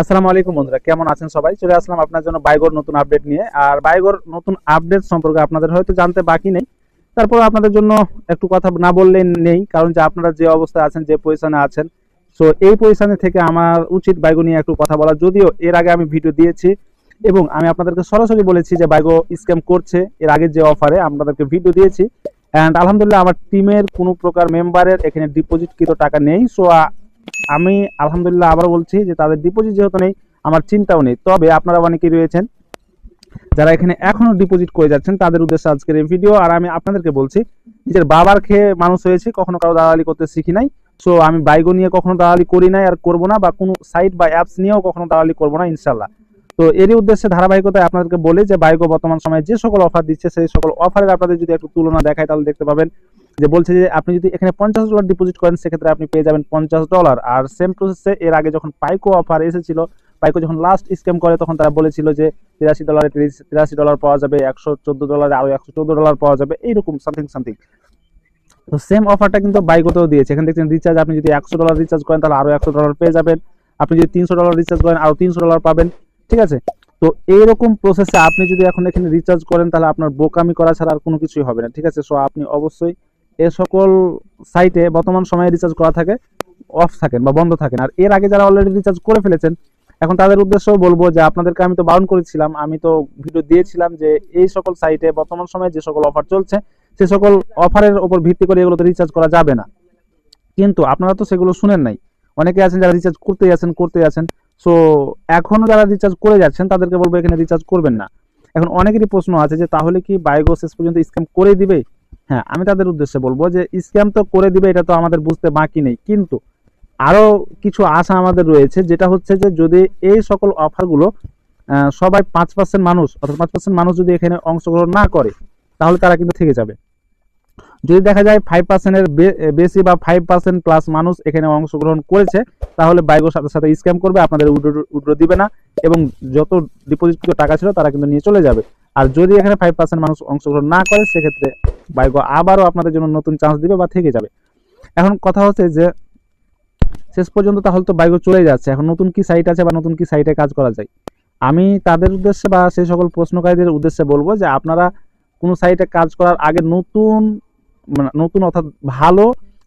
আসসালামু আলাইকুম বন্ধুরা, কেমন আছেন সবাই? চলে আসলাম আপনার জন্য বাইগোর নতুন আপডেট নিয়ে। আর বাইগোর নতুন আপডেট সম্পর্কে আপনাদের হয়তো জানতে বাকি নেই। তারপর আপনাদের জন্য একটু কথা না বললে নেই, কারণ যে আপনারা যে অবস্থায় আছেন, যে পজিশনে আছেন সো এই পজিশনে থেকে আমার উচিত বাইগো নিয়ে একটু কথা বলা। যদিও এর আগে আমি ভিডিও দিয়েছি এবং আমি আপনাদেরকে সরাসরি বলেছি যে বাইগো স্ক্যাম করছে, এর আগে যে অফারে আপনাদেরকে ভিডিও দিয়েছি। অ্যান্ড আলহামদুলিল্লাহ, আমার টিমের কোনো প্রকার মেম্বারের এখানে ডিপোজিট কৃত টাকা নেই। সো আমি আলহামদুলিল্লাহ আবার বলছি যে তাদের ডিপোজিট যেহেতু নেই, আমার চিন্তাও নেই। তবে আপনারা অনেকেই রয়েছেন যারা এখানে এখনও ডিপোজিট করে যাচ্ছেন, তাদের উদ্দেশ্যে আজকের এই ভিডিও আর আমি আপনাদেরকে বলছি, নিজের বাবার খেয়ে মানুষ হয়েছে, কখনো কারও দালালি করতে শিখি নাই। সো আমি বাইগো নিয়ে কখনো দালালি করি নাই আর করব না, বা কোনো সাইট বা অ্যাপস নিয়েও কখনো দালালি করব না ইনশাল্লাহ তো এরই উদ্দেশ্যে ধারাবাহিকতায় আপনাদেরকে বলি যে, বাইগো বর্তমান সময়ে যে সকল অফার দিচ্ছে, সেই সকল অফারের আপনাদের যদি একটু তুলনা দেখায়, তাহলে দেখতে পাবেন যে বলছে যে আপনি যদি এখানে পঞ্চাশ ডলার ডিপোজিট করেন, সেক্ষেত্রে আপনি পেয়ে যাবেন পঞ্চাশ ডলার আর সেম প্রসেসে এর আগে যখন পাইকো অফার এসেছিল, পাইকো যখন লাস্ট স্ক্যাম করে, তখন তারা বলেছিল যে তিরাশি ডলারে তিরাশি ডলার পাওয়া যাবে, একশো চোদ্দ ডলারে আরও একশো চোদ্দ ডলার পাওয়া যাবে, এইরকম সামথিং সামথিং তো সেম অফারটা কিন্তু বাইকোতেও দিয়েছে। এখানে দেখছেন রিচার্জ আপনি যদি একশো ডলার রিচার্জ করেন, তাহলে আরও একশো ডলার পেয়ে যাবেন। আপনি যদি তিনশো ডলার রিচার্জ করেন, আরও তিনশো ডলার পাবেন। ঠিক আছে? তো এইরকম প্রসেসে আপনি যদি এখন এখানে রিচার্জ করেন, তাহলে আপনার বোকামি করা ছাড়া আর কোনো কিছুই হবে না। ঠিক আছে? সো আপনি অবশ্যই এ সকল সাইটে বর্তমান সময়ে রিচার্জ করা থাকে অফ থাকেন বা বন্ধ থাকেন। আর এর আগে যারা অলরেডি রিচার্জ করে ফেলেছেন, এখন তাদের উদ্দেশ্যও বলব যে আপনাদেরকে আমি তো বারণ করেছিলাম, আমি তো ভিডিও দিয়েছিলাম যে এই সকল সাইটে বর্তমান সময়ে যে সকল অফার চলছে, সে সকল অফারের উপর ভিত্তি করে এগুলোতে রিচার্জ করা যাবে না। কিন্তু আপনারা তো সেগুলো শুনেন নাই। অনেকে আছেন যারা রিচার্জ করতে আছেন করতে আছেন। সো এখনও যারা রিচার্জ করে যাচ্ছেন, তাদেরকে বলব এখানে রিচার্জ করবেন না। এখন অনেকেরই প্রশ্ন আছে যে তাহলে কি বাইগো শেষ পর্যন্ত স্ক্যাম করে দিবে? হ্যাঁ আমি তাদের উদ্দেশ্যে বলব যে স্ক্যাম তো করে দিবে, এটা তো আমাদের বুঝতে বাকি নেই। কিন্তু আরও কিছু আশা আমাদের রয়েছে, যেটা হচ্ছে যে যদি এই সকল অফারগুলো সবাই পাঁচ পার্সেন্ট মানুষ, অর্থাৎ পাঁচ পার্সেন্ট মানুষ যদি এখানে অংশগ্রহণ না করে, তাহলে তারা কিন্তু থেকে যাবে। যদি দেখা যায় ফাইভ পার্সেন্টের বেশি বা ফাইভ পার্সেন্ট প্লাস মানুষ এখানে অংশগ্রহণ করেছে, তাহলে বাইগোর সাথে সাথে স্ক্যাম করবে, আপনাদের উড্রো দিবে না, এবং যত ডিপোজিট টাকা ছিল, তারা কিন্তু নিয়ে চলে যাবে। আর যদি এখানে ফাইভ পার্সেন্ট মানুষ অংশগ্রহণ না করে, সেক্ষেত্রে বাইগো আবারও আপনাদের জন্য নতুন চান্স দিবে বা থেকে যাবে। এখন কথা হচ্ছে যে, শেষ পর্যন্ত তাহলে তো বাইগো চলে যাচ্ছে। এখন নতুন কি সাইট আছে বা নতুন কি সাইটে কাজ করা যায়? আমি তাদের উদ্দেশ্যে বা সেই সকল প্রশ্নকারীদের উদ্দেশ্যে বলব যে, আপনারা কোনো সাইটে কাজ করার আগে নতুন মানে নতুন অর্থাৎ ভালো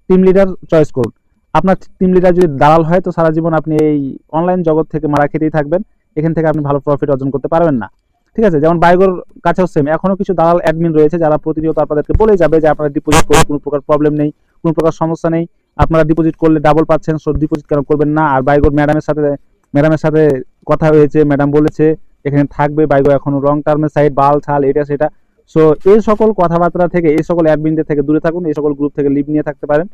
টিম লিডার চয়েস করুন। আপনার টিম লিডার যদি দালাল হয়, তো সারা জীবন আপনি এই অনলাইন জগৎ থেকে মারা খেতেই থাকবেন। এখান থেকে আপনি ভালো প্রফিট অর্জন করতে পারবেন না। ঠিক আছে? যেমন বাইগোর কাছেও সেম এখনও কিছু দালাল অ্যাডমিন রয়েছে যারা প্রতিনিয়ত আপনাদেরকে বলে যাবে যে আপনারা ডিপোজিট করে কোনো প্রকার প্রবলেম নেই, কোনো প্রকার সমস্যা নেই। আপনারা ডিপোজিট করলে ডাবল পাচ্ছেন সো ডিপোজিট কেন করবেন না? আর বাইগোর ম্যাডামের সাথে ম্যাডামের সাথে কথা হয়েছে ম্যাডাম বলেছে, এখানে থাকবে বাইগো এখনও রং টার্মের সাইড বাল, ছাল, এটা, সেটা। সো এই সকল কথাবার্তা থেকে, এই সকল অ্যাডমিনদের থেকে দূরে থাকুন, এই সকল গ্রুপ থেকে লিভ নিয়ে থাকতে পারেন।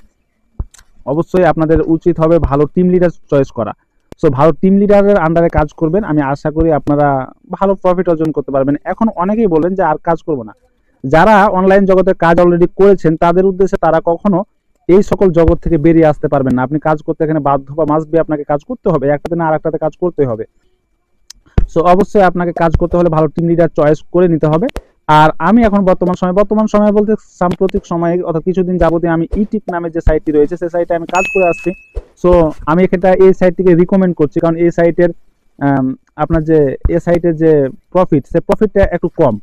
অবশ্যই আপনাদের উচিত হবে ভালো টিম লিডার চয়েস করা। সো ভালো টিম লিডারের আন্ডারে কাজ করবেন। আমি আশা করি আপনারা ভালো প্রফিট অর্জন করতে পারবেন। এখন অনেকেই বলেন যে আর কাজ করব না। যারা অনলাইন জগতে কাজ অলরেডি করেছেন, তাদের উদ্দেশ্যে তারা কখনো এই সকল জগৎ থেকে বেরিয়ে আসতে পারবেন না। আপনি কাজ করতে এখানে বাধ্য বা মাস্ট বি আপনাকে কাজ করতে হবে। একটাতে না আর একটাতে কাজ করতে হবে। সো অবশ্যই আপনাকে কাজ করতে হলে ভালো টিম লিডার চয়েস করে নিতে হবে। আর আমি এখন বর্তমান সময় বর্তমান সময় বলতে সাম্প্রতিক সময়ে অর্থাৎ কিছুদিন যাবতীয় আমি ইটিপ নামে যে সাইটটি রয়েছে, সেই সাইটে আমি কাজ করে আসছি। সো আমি এখানটা এই সাইটটিকে রিকমেন্ড করছি, কারণ এই সাইটের আপনার যে, এই সাইটের যে প্রফিট সে প্রফিটটা একটু কম।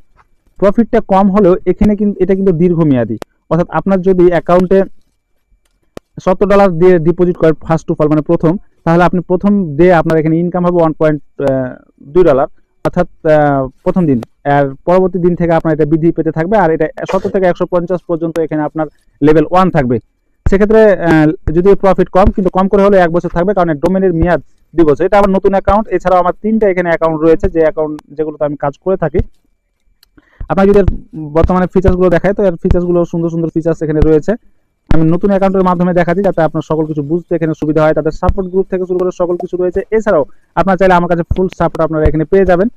প্রফিটটা কম হলেও এখানে কিন্তু এটা কিন্তু দীর্ঘমেয়াদী। অর্থাৎ আপনার যদি অ্যাকাউন্টে সত্তর ডলার দিয়ে ডিপোজিট করেন ফার্স্ট টু ফল মানে প্রথম, তাহলে আপনি প্রথম ডে আপনার এখানে ইনকাম হবে ওয়ান পয়েন্ট দুই ডলার অর্থাৎ প্রথম দিন। আর পরবর্তী দিন থেকে আপনার এটা বৃদ্ধি পেতে থাকবে, আর এটা সত্তর থেকে একশো পঞ্চাশ পর্যন্ত এখানে আপনার লেভেল ওয়ান থাকবে। সেক্ষেত্রে যদি প্রফিট কম, কিন্তু কম করে হলে এক বছর থাকবে, কারণ ডোমেনের মেয়াদ দুই বছর। এটা আমার নতুন অ্যাকাউন্ট এছাড়াও আমার তিনটা এখানে অ্যাকাউন্ট রয়েছে, যে অ্যাকাউন্ট যেগুলোতে আমি কাজ করে থাকি। আপনার যদি বর্তমানে ফিচার্সগুলো দেখায় তো এর ফিচার্সগুলো সুন্দর সুন্দর ফিচার্স এখানে রয়েছে। আমি নতুন অ্যাকাউন্টের মাধ্যমে দেখাচ্ছি, যাতে আপনার সকল কিছু বুঝতে এখানে সুবিধা হয়। তাদের সাপোর্ট গ্রুপ থেকে শুরু করে সকল কিছু রয়েছে। এছাড়াও, আপনার চাইলে আমার কাছে ফুল সাপোর্ট আপনারা এখানে পেয়ে যাবেন।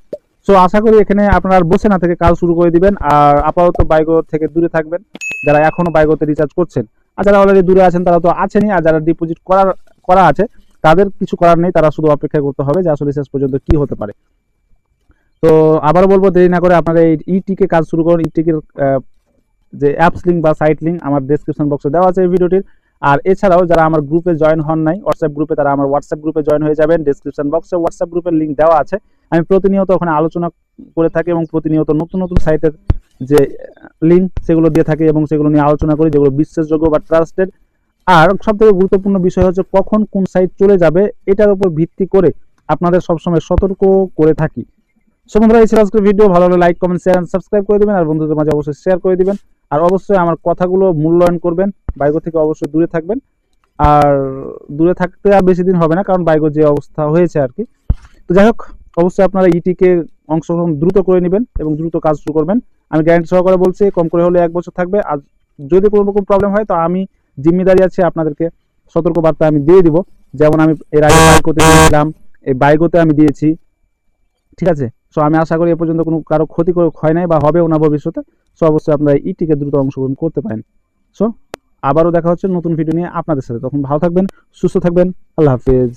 সো আশা করি এখানে আপনারা বসে না থেকে কাজ শুরু করে দিবেন আর আপাতত বাইগো থেকে দূরে থাকবেন, যারা এখনও বাইগোতে রিচার্জ করছেন। আর যারা অলরেডি দূরে আছেন, তারা তো আছেনই, আর যারা ডিপোজিট করার, করা আছে, তাদের কিছু করার নেই, তারা শুধু অপেক্ষা করতে হবে যে আসলে শেষ পর্যন্ত কি হতে পারে। তো আবার বলব, দেরি না করে আপনারা এই ইটিকে কাজ শুরু করুন। ইটিকের যে অ্যাপস লিঙ্ক বা সাইট লিঙ্ক আমার ডেসক্রিপশন বক্সে দেওয়া আছে এই ভিডিওটির। আর এছাড়াও যারা আমার গ্রুপে জয়েন হন নাই হোয়াটসঅ্যাপ গ্রুপে তারা আমার হোয়াটসঅ্যাপ গ্রুপে জয়েন হয়ে যাবেন। ডিসক্রিপশন বক্সে হোয়াটসঅ্যাপ গ্রুপের লিঙ্ক দেওয়া আছে। আমি প্রতিনিয়ত ওখানে আলোচনা করে থাকি এবং প্রতিনিয়ত নতুন নতুন সাইটের যে লিঙ্ক সেগুলো দিয়ে থাকি এবং সেগুলো নিয়ে আলোচনা করি, যেগুলো বিশ্বাসযোগ্য বা ট্রাস্টেড আর সব থেকে গুরুত্বপূর্ণ বিষয় হচ্ছে কখন কোন সাইট চলে যাবে, এটার উপর ভিত্তি করে আপনাদের সবসময় সতর্ক করে থাকি। সো বন্ধুরা, এই ছিল আজকের ভিডিও ভালো হলে লাইক কমেন্ট শেয়ার সাবস্ক্রাইব করে দিবেন, আর বন্ধুদের মাঝে অবশ্যই শেয়ার করে দিবেন। আর অবশ্যই আমার কথাগুলো মূল্যায়ন করবেন, বাইগো থেকে অবশ্যই দূরে থাকবেন। আর দূরে থাকতে আর বেশি দিন হবে না, কারণ বাইগো যে অবস্থা হয়েছে আর কি। তো যাই হোক অবশ্যই আপনারা ইটিকে অংশগ্রহণ দ্রুত করে নেবেন এবং দ্রুত কাজ শুরু করবেন। আমি গ্যারান্টি সহকারে বলছি, কম করে হলে এক বছর থাকবে। আর যদি কোনো রকম প্রবলেম হয়, তো আমি জিম্মেদারি আছে, আপনাদেরকে সতর্ক বার্তা আমি দিয়ে দিব। যেমন আমি এর আগে বাইকোতে দিয়েছিলাম এই বাইকোতে আমি দিয়েছি। ঠিক আছে? সো আমি আশা করি এ পর্যন্ত কোনো কারও ক্ষতি হয় নাই বা হবেও না ভবিষ্যতে। সো অবশ্যই আপনারা ইটিকে দ্রুত অংশগ্রহণ করতে পারেন। সো আবারও দেখা হচ্ছে নতুন ভিডিও নিয়ে আপনাদের সাথে। তখন ভালো থাকবেন, সুস্থ থাকবেন। আল্লাহ হাফিজ।